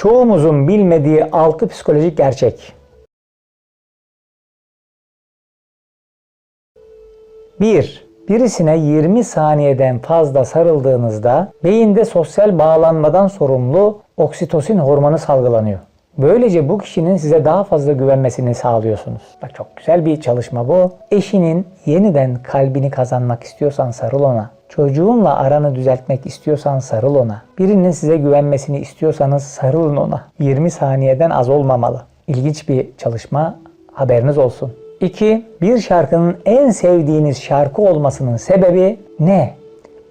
Çoğumuzun bilmediği 6 psikolojik gerçek. 1. Birisine 20 saniyeden fazla sarıldığınızda beyinde sosyal bağlanmadan sorumlu oksitosin hormonu salgılanıyor. Böylece bu kişinin size daha fazla güvenmesini sağlıyorsunuz. Bak çok güzel bir çalışma bu. Eşinin yeniden kalbini kazanmak istiyorsan sarıl ona. Çocuğunla aranı düzeltmek istiyorsan sarıl ona. Birinin size güvenmesini istiyorsanız sarılın ona. 20 saniyeden az olmamalı. İlginç bir çalışma. Haberiniz olsun. 2. Bir şarkının en sevdiğiniz şarkı olmasının sebebi ne?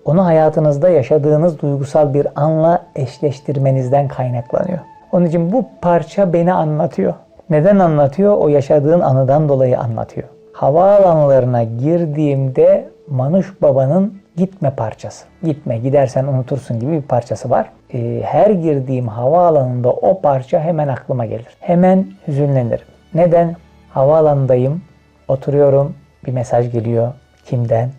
Onu hayatınızda yaşadığınız duygusal bir anla eşleştirmenizden kaynaklanıyor. Onun için bu parça beni anlatıyor. Neden anlatıyor? O yaşadığın anıdan dolayı anlatıyor. Havaalanlarına girdiğimde Manuş Baba'nın gitme parçası. Gitme, gidersen unutursun gibi bir parçası var. Ee, her girdiğim havaalanında o parça hemen aklıma gelir. Hemen hüzünlenirim. Neden? Havaalanındayım, oturuyorum, bir mesaj geliyor. Kimden?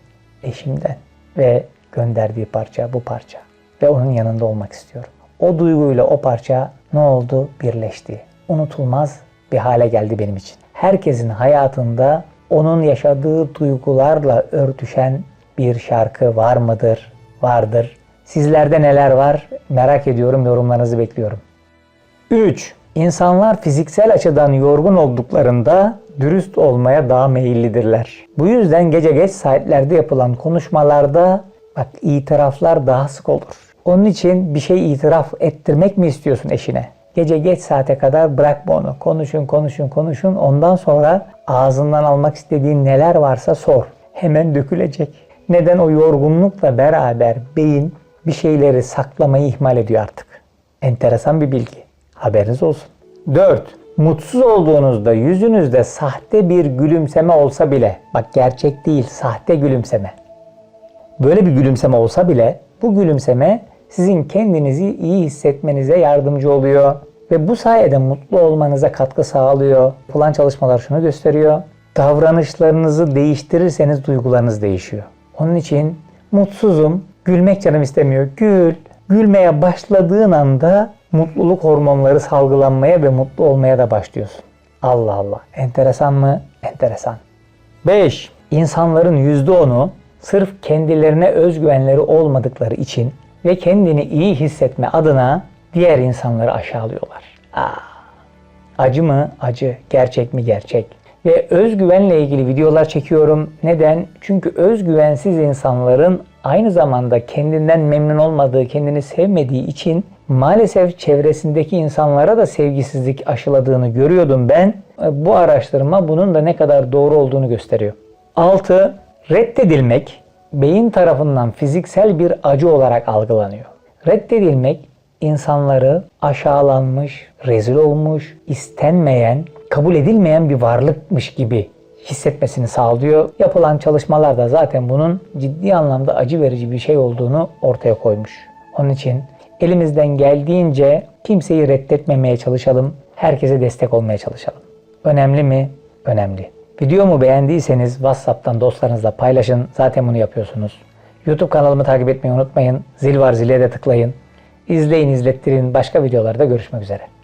Eşimden. Ve gönderdiği parça bu parça. Ve onun yanında olmak istiyorum. O duyguyla o parça ne oldu? Birleşti. Unutulmaz bir hale geldi benim için. Herkesin hayatında onun yaşadığı duygularla örtüşen bir şarkı var mıdır? Vardır. Sizlerde neler var? Merak ediyorum. Yorumlarınızı bekliyorum. 3. İnsanlar fiziksel açıdan yorgun olduklarında dürüst olmaya daha meyillidirler. Bu yüzden gece geç saatlerde yapılan konuşmalarda bak itiraflar daha sık olur. Onun için bir şey itiraf ettirmek mi istiyorsun eşine? Gece geç saate kadar bırakma onu. Konuşun, konuşun, konuşun. Ondan sonra ağzından almak istediğin neler varsa sor. Hemen dökülecek. Neden o yorgunlukla beraber beyin bir şeyleri saklamayı ihmal ediyor artık. Enteresan bir bilgi. Haberiniz olsun. 4. Mutsuz olduğunuzda yüzünüzde sahte bir gülümseme olsa bile, bak gerçek değil, sahte gülümseme. Böyle bir gülümseme olsa bile bu gülümseme sizin kendinizi iyi hissetmenize yardımcı oluyor ve bu sayede mutlu olmanıza katkı sağlıyor. Yapılan çalışmalar şunu gösteriyor. Davranışlarınızı değiştirirseniz duygularınız değişiyor. Onun için mutsuzum, gülmek canım istemiyor. Gül. Gülmeye başladığın anda mutluluk hormonları salgılanmaya ve mutlu olmaya da başlıyorsun. Allah Allah. Enteresan mı? Enteresan. 5. İnsanların %10'u sırf kendilerine özgüvenleri olmadıkları için ve kendini iyi hissetme adına diğer insanları aşağılıyorlar. Aa, acı mı? Acı. Gerçek mi? Gerçek. Ve özgüvenle ilgili videolar çekiyorum. Neden? Çünkü özgüvensiz insanların aynı zamanda kendinden memnun olmadığı, kendini sevmediği için maalesef çevresindeki insanlara da sevgisizlik aşıladığını görüyordum ben. Bu araştırma bunun da ne kadar doğru olduğunu gösteriyor. 6. Reddedilmek beyin tarafından fiziksel bir acı olarak algılanıyor. Reddedilmek insanları aşağılanmış, rezil olmuş, istenmeyen, kabul edilmeyen bir varlıkmış gibi hissetmesini sağlıyor. Yapılan çalışmalar da zaten bunun ciddi anlamda acı verici bir şey olduğunu ortaya koymuş. Onun için elimizden geldiğince kimseyi reddetmemeye çalışalım. Herkese destek olmaya çalışalım. Önemli mi? Önemli. Videomu beğendiyseniz WhatsApp'tan dostlarınızla paylaşın. Zaten bunu yapıyorsunuz. YouTube kanalımı takip etmeyi unutmayın. Zil var zile de tıklayın. İzleyin izlettirin. Başka videolarda görüşmek üzere.